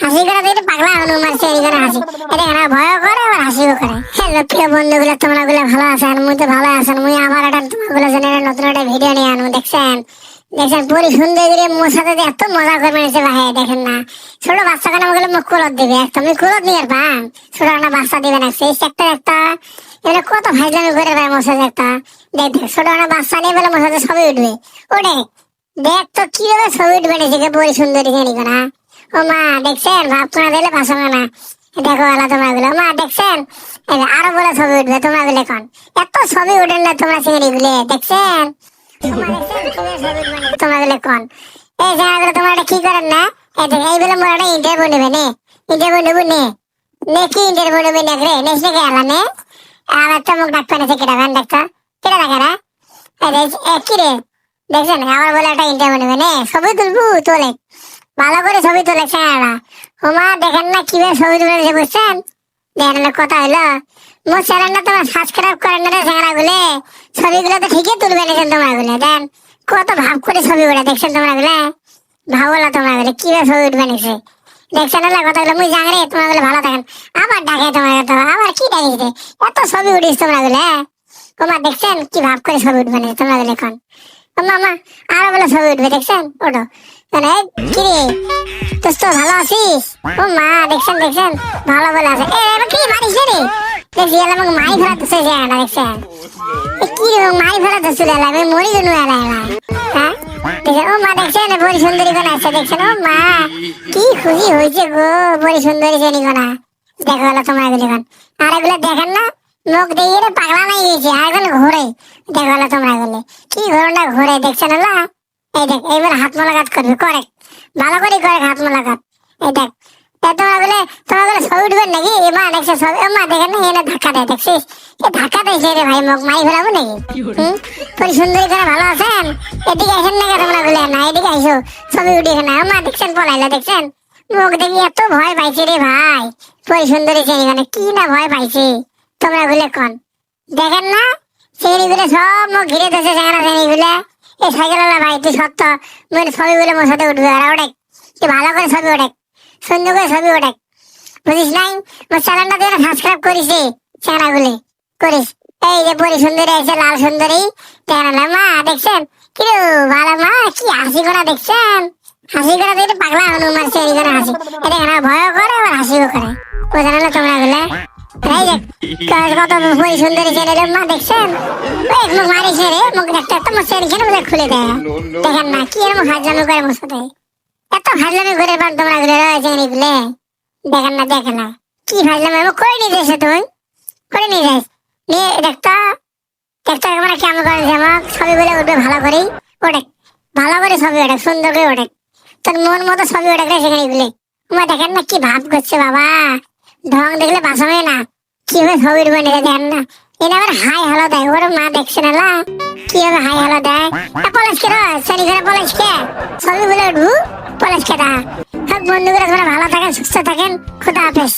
হাসি পাগলা এই করে হাসি। এটা কেন ভয় করে, আবার হাসিও করে। হ্যালো প্রিয় বন্ধুগুলো তোমরা গুলো ভালো আছেন মুই তো ভালো আছেন মুই আবার একটা, তোমাগুলো নতুন একটা ভিডিও নিয়ে আনু দেখছেন? দেখছেন, পুরি সুন্দর করে মোর সাথে এত মজা করে মেরেছে, ভাই, দেখেন না। ছোট বাচ্চা কেন আমাকে মুখ কুলত দিবে তুমি কুলত নিয়ে পান ছোট একটা বাচ্চা দিবে না, সেই একটা একটা। এটা কত ভাইজামি করে ভাই মোর সাথে একটা। দেখ দেখ, ছোট একটা বাচ্চা নিয়ে বলে মোর সাথে ছবি উঠবে। ওরে, দেখ তো কীভাবে ছবি উঠবে নিজেকে পরি সুন্দরী জানি না। ও মা দেখছেন? ভাব কোনা দিলে ভাষণ না। দেখো আলা তোমরা মা দেখছেন? আরও বলে ছবি উঠবে তোমরা গুলো এখন। এত ছবি উঠেন না তোমরা চিংড়ি গুলে দেখছেন? তোমরা গুলো কোন এই জায়গাগুলো তোমরা এটা কি করেন না? এই দেখ বলে মোরা ইন্টারভিউ নেবে নে। ইন্টারভিউ নেব নে। নে কি ইন্টারভিউ নেবে নে রে। নেস নে কে আলা নে। আবার তো মুখ ডাক পানে কেটা ভ্যান দেখতো কেটা দেখে দেখ, কি রে? দেখছেন? আবার বলে একটা ইন্টারভিউ নেবে নে। ছবি তুলবো তোলে। ভালো করে ছবি তুলেছে এরা ওমা, দেখেন না কীভাবে ছবি তুলেছে বুঝছেন? দেখেন না কথা হইল মোর চ্যানেলটা তোমার সাবস্ক্রাইব করেন না চ্যাংরা গুলে ছবিগুলো তো ঠিকই তুলবে নিয়েছেন তোমরা গুলে দেন, কত ভাব করে ছবি উঠে দেখছেন তোমরা গুলে ভাবো না তোমরা গুলে কীভাবে ছবি উঠবে নিছে? দেখছেন না কথাগুলো? মুই জানি তোমরা গুলো ভালো থাকেন। আবার ডাকে তোমরা তো, আবার কি ডাকিছে এত ছবি উঠিস তোমরা গুলে ওমা, দেখছেন কি ভাব করে ছবি উঠবে নিছে তোমরা গুলে এখন। ওমা মা আরও বলে ছবি উঠবে, দেখছেন? ওটো কিরে? দোস্ত, ভালো আছিস? ও মা, দেখছেন দেখছেন? ভালো বলে আছে। এ কি মারিস রে? দেখছি এলা আমাকে ফেলা তো সে না দেখছেন? কি রে মারি ফেলা তো চলে এলা মরি গেল এলা এলা হ্যাঁ? মা, দেখছেন? সুন্দরী দেখছেন? মা, কি খুশি হয়েছে গো সুন্দরী দেখো, এলা তোমরা আর এগুলো দেখেন না? মুখ দিয়ে রে পাগলা নাই গেছে আর ঘোরে। দেখো তোমরা এগুলো। কি ঘোরটা ঘোরে দেখছেন এলা এই দেখ এইবার হাত মোলাকাত করবি করে। ভালো করে করে হাত মোলাকাত। এই দেখ এ বলে তোমার বলে ছবি উঠবেন নাকি? এ দেখছে ছবি? ও মা না এনে ধাক্কা দেয় দেখছিস? এ ধাক্কা দিয়েছে রে ভাই মুখ মারি ফেলাবো নাকি? হুম? পরি সুন্দরী করে ভালো আছেন? এদিকে আসেন না তোমরা বলে? না এদিকে আইসো ছবি উঠিয়ে না। ও মা দেখছেন পলাইলা দেখছেন? মুখ দেখি এত ভয় পাইছে রে ভাই। পরি সুন্দরী মানে কি না ভয় পাইছে? তোমরা গুলে কন দেখেন না? চেনি গুলো সব মুখ ঘিরে দিয়েছে চেঙ্গা চেনি গুলা এই সাইকেলওয়ালা ভাই, তুই সত্য। মানে ছবি বলে মোর সাথে উঠবে, আর ওটা তুই ভালো করে ছবি ওঠে। সুন্দর করে ছবি ওঠে। বুঝিস নাই? মোর চ্যানেলটা তুই সাবস্ক্রাইব করিস চ্যানেলগুলি। করিস। এই যে পরি সুন্দরী আছে, লাল সুন্দরী। চ্যানেল মা, দেখছেন? কি রে ভালো মা, কি হাসি করা দেখছেন? হাসি করা দেখে পাগলা হনু মারছে এই করে হাসি এটা ভয় করে, আবার হাসিও করে। গুলো এই যে কত পরি সুন্দরী চ্যানেলের মা দেখছেন? এক মুখ মারিছে রে মুখ দেখতে এত মুখ চেন কেন খুলে দেয়। দেখেন না, কি এরকম হাজলামি করে ভালো করে ছবি সুন্দর করে তোর মন মতো ছবি দেখেন না কি ভাব করছে বাবা। ঢং দেখলে বাঁচাবে না। কীভাবে ছবির দেখেন না। এটা আবার হাই হ্যালো দেয় ওর মা দেখছে না, লা? কীভাবে হাই হ্যালো দেয়? পলাশ কে শনি করে পলাশ কে? ছবি বলে উঠবু, পলাশ কে দা বন্ধুগুলো তোমরা ভালো থাকেন, সুস্থ থাকেন, খুদা হাফেজ।